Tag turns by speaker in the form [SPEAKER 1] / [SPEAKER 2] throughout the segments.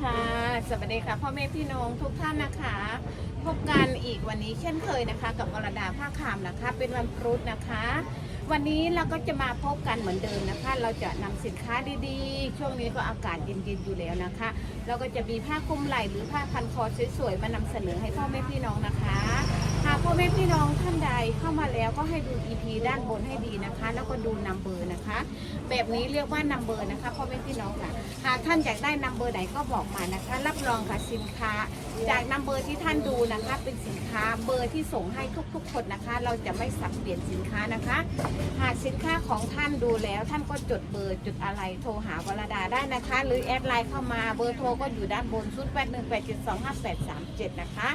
[SPEAKER 1] ค่ะ สวัสดีค่ะพ่อแม่พี่น้องทุกท่านนะคะ พบกันอีกวันนี้เช่นเคยนะคะ กับอรดาภาคามนะคะ เป็นวันพุธนะคะ วันนี้เราก็จะมาพบกันเหมือนเดิมนะคะ เราจะนำสินค้าดีๆ ช่วงนี้ก็อากาศเย็นๆอยู่แล้วนะคะ เราก็จะมีผ้าคลุมไหล่หรือผ้าพันคอสวยๆมานำเสนอให้พ่อแม่พี่น้องนะคะ อแม่พี่น้องท่านใดเข้ามาแล้วก็ให้ดู EP ด้านบนให้ดีนะคะ แล้วก็ดูนัมเบอร์นะคะ แบบนี้เรียกว่านัมเบอร์นะคะพ่อแม่พี่น้องค่ะหากท่านอยากได้นัมเบอร์ไหนก็บอกมานะคะ รับรองค่ะสินค้า จากนัมเบอร์ที่ท่านดูนะคะ เป็นสินค้าเบอร์ที่ส่งให้ทุกๆ คนนะคะ เราจะไม่สับเปลี่ยนสินค้านะคะ หากสินค้าของท่านดูแล้วท่านก็จดเบอร์จุดอะไรโทรหาวรดาได้นะคะ หรือแอดไลน์เข้ามาเบอร์โทรก็อยู่ด้านบน0 8 1 8 7 2 5 8 3 7 นะคะ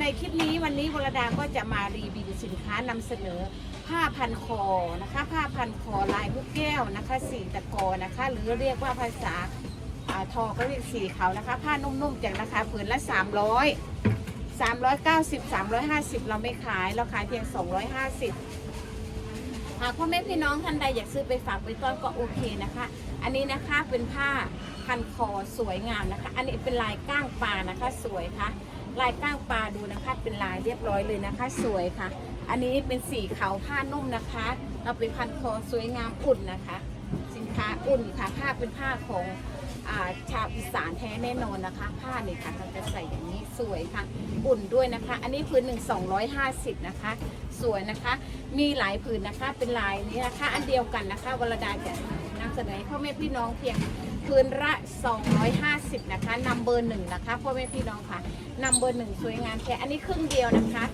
[SPEAKER 1] ในคลิปนี้วันนี้วรดาก็จะมารีวิวสินค้านำเสนอผ้าพันคอนะคะ ผ้าพันคอลายลูกแก้วนะคะสีตะกอนะคะ หรือเรียกว่าภาษาอทอก็เรียกสีเขานะคะ ผ้านุ่มๆจากราคาผืนละ 300 390 350 เราไม่ขาย เราขายเพียง 250 หากพ่อแม่พี่น้องท่านใดอยากซื้อไปฝากไปต้อนก็โอเคนะคะ อันนี้นะคะเป็นผ้าพันคอสวยงามนะคะ อันนี้เป็นลายก้างปลานะคะสวยค่ะ ลายก้างปลาดูนะคะ เป็นลายเรียบร้อยเลยนะคะ สวยค่ะ อันนี้เป็นสีขาวผ้านุ่มนะคะ เราเป็นพันคอสวยงามอุ่นนะคะ สินค้าอุ่นค่ะ ผ้าเป็นผ้าของอาชาวอีสานแท้แน่นอนนะคะ ผ้าเนี่ยค่ะเราจะใส่อย่างนี้สวยค่ะ อุ่นด้วยนะคะ อันนี้พื้นหนึ่ง250นะคะ สวยนะคะ มีหลายผืนนะคะ เป็นลายนี้นะคะ อันเดียวกันนะคะวรดาจะ เสนอให้พ่อแม่พี่น้องเพียงพื้นละ 250 นะคะนำเบอร์หนึ่งนะคะพ่อแม่พี่น้องค่ะนำเบอร์หนึ่งสวยงามแค่อันนี้ครึ่งเดียวนะคะ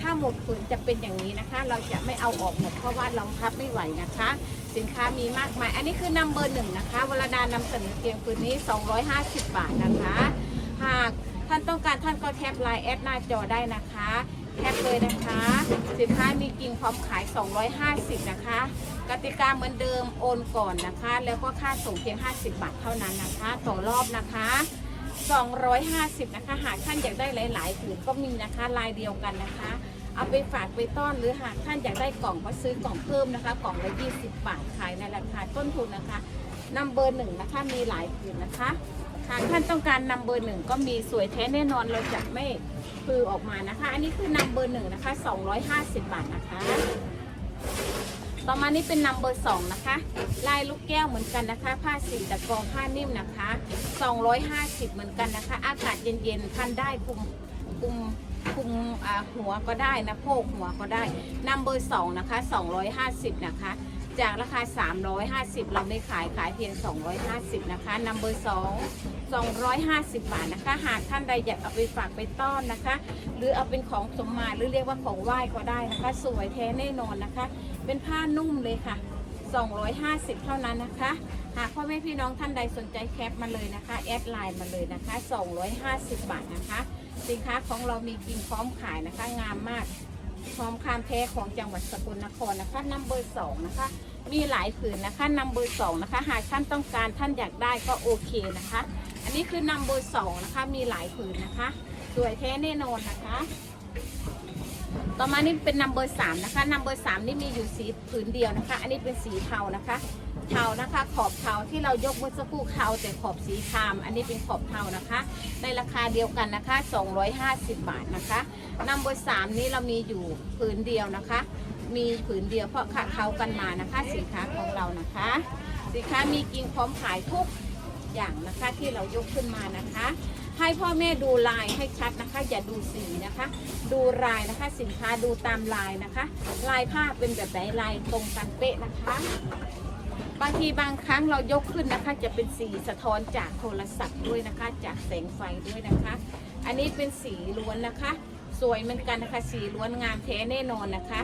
[SPEAKER 1] ถ้าหมดผืนจะเป็นอย่างนี้นะคะ เราจะไม่เอาออกหมดเพราะว่าเราพับไม่ไหวนะคะ สินค้ามีมากมาย อันนี้คือนัมเบอร์หนึ่งนะคะวรดานำเสนอเพียงผืนนี้ 250 บาทนะคะ หากท่านต้องการท่านก็แคปไลน์แอดหน้าจอได้นะคะแคปเลยนะคะ สินค้ามีกิ่งพร้อมขาย 250 นะคะ กติกาเหมือนเดิมโอนก่อนนะคะ แล้วก็ค่าส่งเพียง 50 บาทเท่านั้นนะคะ ต่อรอบนะคะ 250 นะคะ หากท่านอยากได้หลายๆผืนก็มีนะคะลายเดียวกันนะคะ เอาไปฝากไปต้อนหรือหากท่านอยากได้กล่องก็ซื้อกล่องเพิ่มนะคะ กล่องละ20 บาทขายในราคาต้นทุนนะคะนัมเบอร์หนึ่งนะคะมีหลายผืนนะคะหากท่านต้องการนัมเบอร์หนึ่งก็มีสวยแท้แน่นอนเราจะไม่คือออกมานะคะ อันนี้คือนัมเบอร์หนึ่งนะคะ 250 บาทนะคะ ต่อมานี่เป็นนัมเบอร์สองนะคะ ลายลูกแก้วเหมือนกันนะคะ ผ้าสีตะกองผ้านิ่มนะคะ 250 เหมือนกันนะคะ อากาศเย็นๆท่านได้คุมคุมคุมหัวก็ได้นะโพกหัวก็ได้นัมเบอร์สองนะคะ 250 นะคะ จากราคา 350 เราไม่ขายขายเพียง 250 นะคะนัมเบอร์2 250 บาทนะคะ หากท่านใดอยากเอาไปฝากไปต้อนนะคะ หรือเอาเป็นของสมมาหรือเรียกว่าของไหว้ก็ได้นะคะ สวยแท้แน่นอนนะคะ เป็นผ้านุ่มเลยค่ะ 250 เท่านั้นนะคะ หากพ่อแม่พี่น้องท่านใดสนใจแคปมาเลยนะคะ แอดไลน์มาเลยนะคะ 250 บาทนะคะ สินค้าของเรามีกินพร้อมขายนะคะ งามมากพร้อมคามแท้ของจังหวัดสกลนครนะคะนัมเบอร์สองนะคะ มีหลายผืนนะคะนัมเบอร์สองนะคะ หากท่านต้องการท่านอยากได้ก็โอเคนะคะ อันนี้คือนัมเบอร์สองนะคะ มีหลายผืนนะคะ สวยแท้แน่นอนนะคะ ต่อมานี่เป็นนัมเบอร์สามนะคะนัมเบอร์สามนี่มีอยู่สีผืนเดียวนะคะ อันนี้เป็นสีเทานะคะ เทานะคะ ขอบเทาที่เรายกเมื่อสักครู่เทาแต่ขอบสีคราม อันนี้เป็นขอบเทานะคะ ในราคาเดียวกันนะคะ 250 บาทนะคะนัมเบอร์สามนี้เรามีอยู่ผืนเดียวนะคะ มีผืนเดียวเพราะขาเขากันมานะคะสินค้าของเรานะคะ สินค้ามีกินพร้อมขายทุกอย่างนะคะที่เรายกขึ้นมานะคะ ให้พ่อแม่ดูลายให้ชัดนะคะ อย่าดูสีนะคะ ดูลายนะคะสินค้าดูตามลายนะคะ ลายผ้าเป็นแบบไหนลายตรงกันเป๊ะนะคะ บางทีบางครั้งเรายกขึ้นนะคะ จะเป็นสีสะท้อนจากโทรศัพท์ด้วยนะคะ จากแสงไฟด้วยนะคะ อันนี้เป็นสีล้วนนะคะ สวยเหมือนกันนะคะ สีล้วนงามแท้แน่นอนนะคะ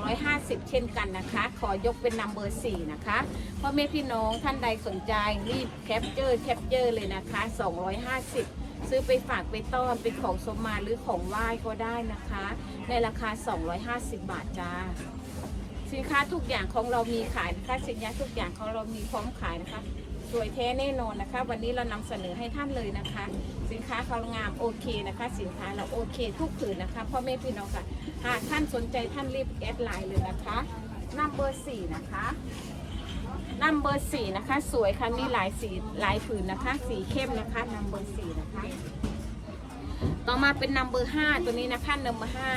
[SPEAKER 1] 250 เช่นกันนะคะ ขอยกเป็นนัมเบอร์ 4 นะคะพ่อแม่พี่น้องท่านใดสนใจรีบแคปเจอร์แคปเจอร์เลยนะคะ 250ซื้อไปฝากไปต้อนเป็นของสมมาหรือของไหว้ก็ได้นะคะ ในราคา 250 บาทจ้า สินค้าทุกอย่างของเรามีขายนะคะสินค้าทุกอย่างของเรามีพร้อมขายนะคะ สวยแท้แน่นอนนะคะ วันนี้เรานำเสนอให้ท่านเลยนะคะ สินค้าเขางามโอเคนะคะ สินค้าเราโอเคทุกผืนนะคะพ่อแม่พี่น้องค่ะหากท่านสนใจท่านรีบแอดไลน์เลยนะคะนัมเบอร์สี่นะคะนัมเบอร์สี่นะคะ สวยค่ะมีหลายสีหลายผืนนะคะ สีเข้มนะคะนัมเบอร์สี่นะคะ ต่อมาเป็นนัมเบอร์ห้าตัวนี้นะคะนัมเบอร์ห้า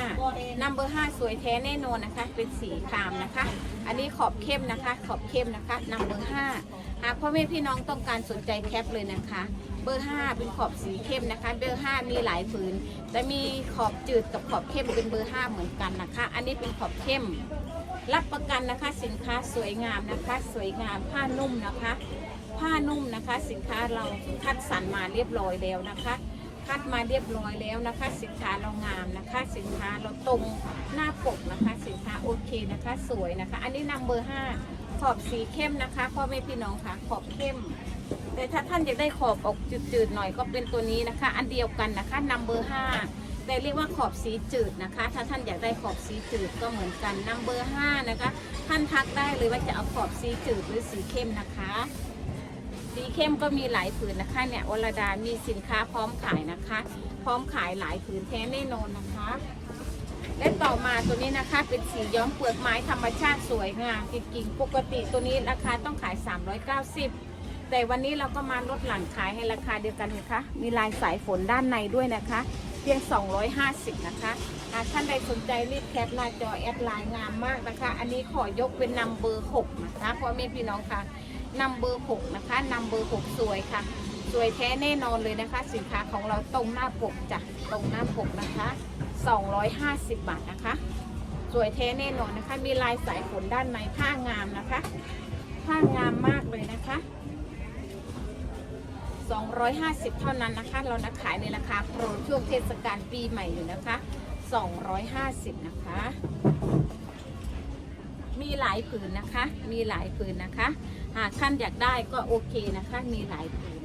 [SPEAKER 1] นัมเบอร์ห้าสวยแท้แน่นอนนะคะ เป็นสีครามนะคะ อันนี้ขอบเข้มนะคะ ขอบเข้มนะคะนัมเบอร์ห้าหากพ่อแม่พี่น้องต้องการสนใจแคปเลยนะคะ เบอร์ห้าเป็นขอบสีเข้มนะคะ เบอร์ห้ามีหลายผืนแต่มีขอบจืดกับขอบเข้มเป็นเบอร์ห้าเหมือนกันนะคะ อันนี้เป็นขอบเข้ม รับประกันนะคะ สินค้าสวยงามนะคะ สวยงามผ้านุ่มนะคะ ผ้านุ่มนะคะ สินค้าเราคัดสรรมาเรียบร้อยแล้วนะคะ คัดมาเรียบร้อยแล้วนะคะ สินค้าเรางามนะคะ สินค้าเราตรงหน้าปกนะคะ สินค้าโอเคนะคะ สวยนะคะ อันนี้นำเบอร์ห้าขอบสีเข้มนะคะพ่อแม่พี่น้องค่ะขอบเข้ม แต่ถ้าท่านอยากได้ขอบออกจืดๆหน่อยก็เป็นตัวนี้นะคะ อันเดียวกันนะคะนำเบอร์ห้าแต่เรียกว่าขอบสีจืดนะคะ ถ้าท่านอยากได้ขอบสีจืดก็เหมือนกันนำเบอร์ห้านะคะ ท่านทักได้เลยว่าจะเอาขอบสีจืดหรือสีเข้มนะคะ สีเข้มก็มีหลายผืนนะคะ เนี่ยวรดามีสินค้าพร้อมขายนะคะ พร้อมขายหลายผืนแท้แน่นอนนะคะ และต่อมาตัวนี้นะคะเป็นสีย้อมเปลือกไม้ธรรมชาติสวยงามจริงๆปกติตัวนี้ราคาต้องขาย 390 แต่วันนี้เราก็มาลดหลั่นขายให้ราคาเดียวกันนะคะ มีลายสายฝนด้านในด้วยนะคะ เพียง 250 นะคะหากท่านใดสนใจรีบแคปหน้าจอแอดไลน์งามมากนะคะ อันนี้ขอยกเป็นนัมเบอร์ 6 นะคะพ่อแม่พี่น้องค่ะ นัมเบอร์6นะคะนัมเบอร์6สวยค่ะ สวยแท้แน่นอนเลยนะคะ สินค้าของเราตรงหน้าปกจ้ะตรงหน้าปกนะคะ 250 บาทนะคะ สวยแท้แน่นอนนะคะ มีลายสายฝนด้านในผ้างามนะคะผ้างามมากเลยนะคะ 250 เท่านั้นนะคะ เรานะขายในราคาโปรช่วงเทศกาลปีใหม่อยู่นะคะ 250 นะคะ มีหลายผืนนะคะ มีหลายผืนนะคะ หากท่านอยากได้ก็โอเคนะคะ มีหลายผืน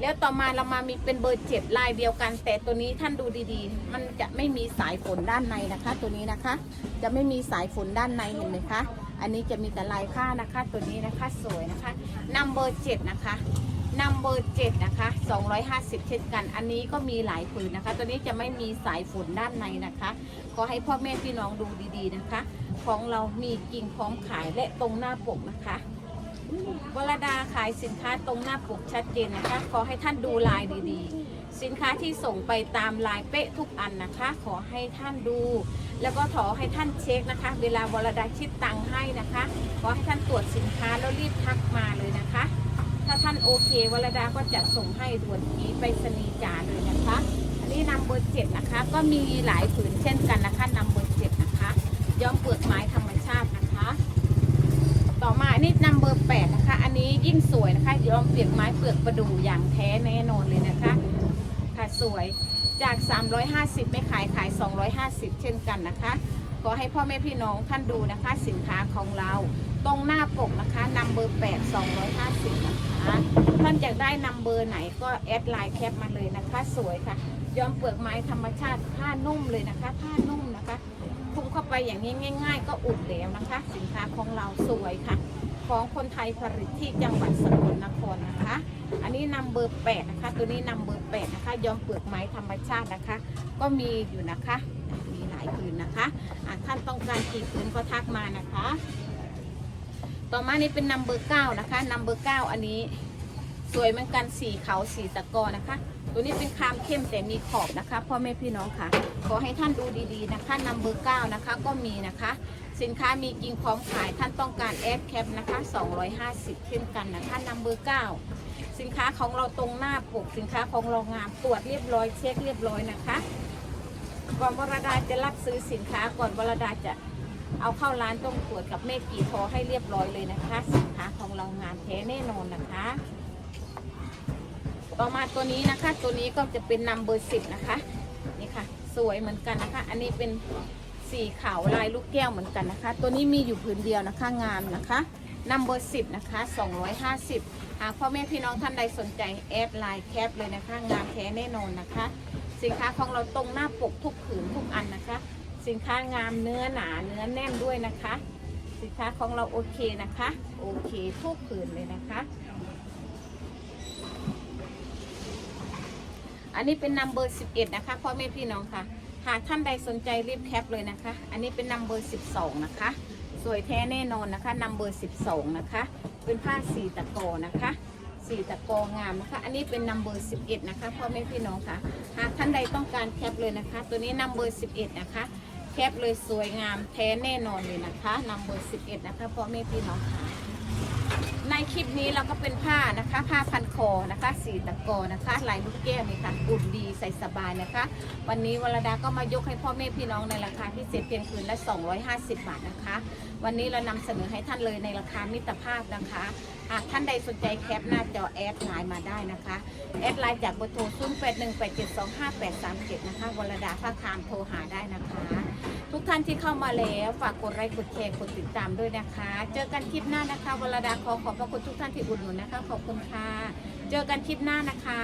[SPEAKER 1] แล้วต่อมาเรามามีเป็นเบอร์เจ็ดลายเดียวกัน แต่ตัวนี้ท่านดูดีๆ มันจะไม่มีสายฝนด้านในนะคะ ตัวนี้นะคะ จะไม่มีสายฝนด้านในเห็นไหมคะ อันนี้จะมีแต่ลายผ้านะคะ ตัวนี้นะคะสวยนะคะนัมเบอร์เจ็ดนะคะ นัมเบอร์เจ็ดนะคะ 250 เช่นกัน อันนี้ก็มีหลายผืนนะคะ ตัวนี้จะไม่มีสายฝนด้านในนะคะ ขอให้พ่อแม่พี่น้องดูดีๆนะคะ ของเรามีกิ่งพร้อมขายและตรงหน้าปกนะคะวรดาขายสินค้าตรงหน้าปกชัดเจนนะคะ ขอให้ท่านดูลายดีๆ สินค้าที่ส่งไปตามลายเป๊ะทุกอันนะคะ ขอให้ท่านดู แล้วก็ขอให้ท่านเช็คนะคะ เวลาวรดาคิดตังค์ให้นะคะ ขอให้ท่านตรวจสินค้าแล้วรีบทักมาเลยนะคะ ถ้าท่านโอเควรดาก็จะส่งให้ด่วนทีไปสนีย์จ่าเลยนะคะ อันนี้นำเบอร์เจ็ดนะคะ ก็มีหลายผืนเช่นกันนะคะนำเบอร์เจ็ดนะคะ ย้อมเปลือกไม้ธรรมชาตินะคะ ต่อมาอันนี้นัมเบอร์แปดนะคะ อันนี้ยิ่งสวยนะคะย้อมเปลือกไม้เปลือกประดู่อย่างแท้แน่นอนเลยนะคะ ค่ะสวยจาก 350 ไม่ขายขาย 250 เช่นกันนะคะ ขอให้พ่อแม่พี่น้องท่านดูนะคะ สินค้าของเรา ตรงหน้าปกนะคะนัมเบอร์8 250นะคะท่านอยากได้นัมเบอร์ไหนก็แอดไลน์แคปมาเลยนะคะ สวยค่ะย้อมเปลือกไม้ธรรมชาติผ้านุ่มเลยนะคะ ผ้านุ่มนะคะทุ่มเข้าไปอย่างนี้ง่าย ๆ ก็อุดแล้วนะคะ สินค้าของเราสวยค่ะ ของคนไทยผลิตที่จังหวัดสกลนครนะคะ อันนี้นำเบอร์8นะคะ ตัวนี้นำเบอร์8นะคะย้อมเปลือกไม้ธรรมชาตินะคะ ก็มีอยู่นะคะ มีหลายผืนนะคะะท่านต้องการกี่ผืนก็ทักมานะคะ ต่อมานี้เป็นนัมเบอร์9นะคะนัมเบอร์9อันนี้สวยเหมือนกันสีขาวสีตะกอนะคะ ตัวนี้เป็นครามเข้มแต่มีขอบนะคะพ่อแม่พี่น้องค่ะ ขอให้ท่านดูดีๆนะคะนัมเบอร์9นะคะก็มีนะคะ สินค้ามีกิ่งพร้อมขายท่านต้องการแอดแคปนะคะ 250 เช่นกันนะคะนัมเบอร์9สินค้าของเราตรงหน้าปกสินค้าของเรางามตรวจเรียบร้อยเช็คเรียบร้อยนะคะก่อนวรดาจะรับซื้อสินค้าก่อนวรดาจะ เอาเข้าร้านต้องตรวจกับเมฆกี่ทอให้เรียบร้อยเลยนะคะ สินค้าของเรางามแท้แน่นอนนะคะ ต่อมาตัวนี้นะคะ ตัวนี้ก็จะเป็นนัมเบอร์สิบนะคะนี่ค่ะ สวยเหมือนกันนะคะ อันนี้เป็นสีขาวลายลูกแก้วเหมือนกันนะคะ ตัวนี้มีอยู่ผืนเดียวนะคะงามนะคะนัมเบอร์สิบนะคะ250หากพ่อแม่พี่น้องท่านใดสนใจแอดไลน์แคปเลยนะคะ งามแท้แน่นอนนะคะ สินค้าของเราตรงหน้าปกทุกผืนทุกอันนะคะ สินค้างามเนื้อหนาเนื้อแน่นด้วยนะคะ สินค้าของเราโอเคนะคะ โอเคทุกผืนเลยนะคะ อันนี้เป็นนัมเบอร์11 นะคะพ่อแม่พี่น้องค่ะ หากท่านใดสนใจรีบแคปเลยนะคะ อันนี้เป็นนัมเบอร์12 นะคะ สวยแท้แน่นอนนะคะนัมเบอร์12 นะคะ เป็นผ้าสีตะกอนะคะสีตะกองามนะคะ อันนี้เป็นนัมเบอร์11 นะคะพ่อแม่พี่น้องค่ะ หากท่านใดต้องการแคปเลยนะคะ ตัวนี้นัมเบอร์11 นะคะ แคปเลยสวยงามแท้แน่นอนเลยนะคะนัมเบอร์11 นะคะพ่อแม่พี่น้องค่ะในคลิปนี้เราก็เป็นผ้านะคะ ผ้าพันคอนะคะสีตะกอนะคะลายลูกแก้วนี่ค่ะอุ่นดีใส่สบายนะคะ วันนี้วรดาก็มายกให้พ่อแม่พี่น้องในราคาพิเศษเพียงคืนละ 250 บาทนะคะ วันนี้เรานำเสนอให้ท่านเลยในราคามิตรภาพนะคะหากท่านใดสนใจแคปหน้าจอแอดไลน์มาได้นะคะแอดไลน์จากเบอร์โทร 0 8 1 8 7 2 5 8 3 7 นะคะวรดาภาคามโทรหาได้นะคะ ทุกท่านที่เข้ามาแล้วฝากกดไลค์กดแชร์กดติดตามด้วยนะคะ เจอกันคลิปหน้านะคะวรดาขอขอบพระคุณทุกท่านที่อุดหนุนนะคะ ขอบคุณค่ะ เจอกันคลิปหน้านะคะ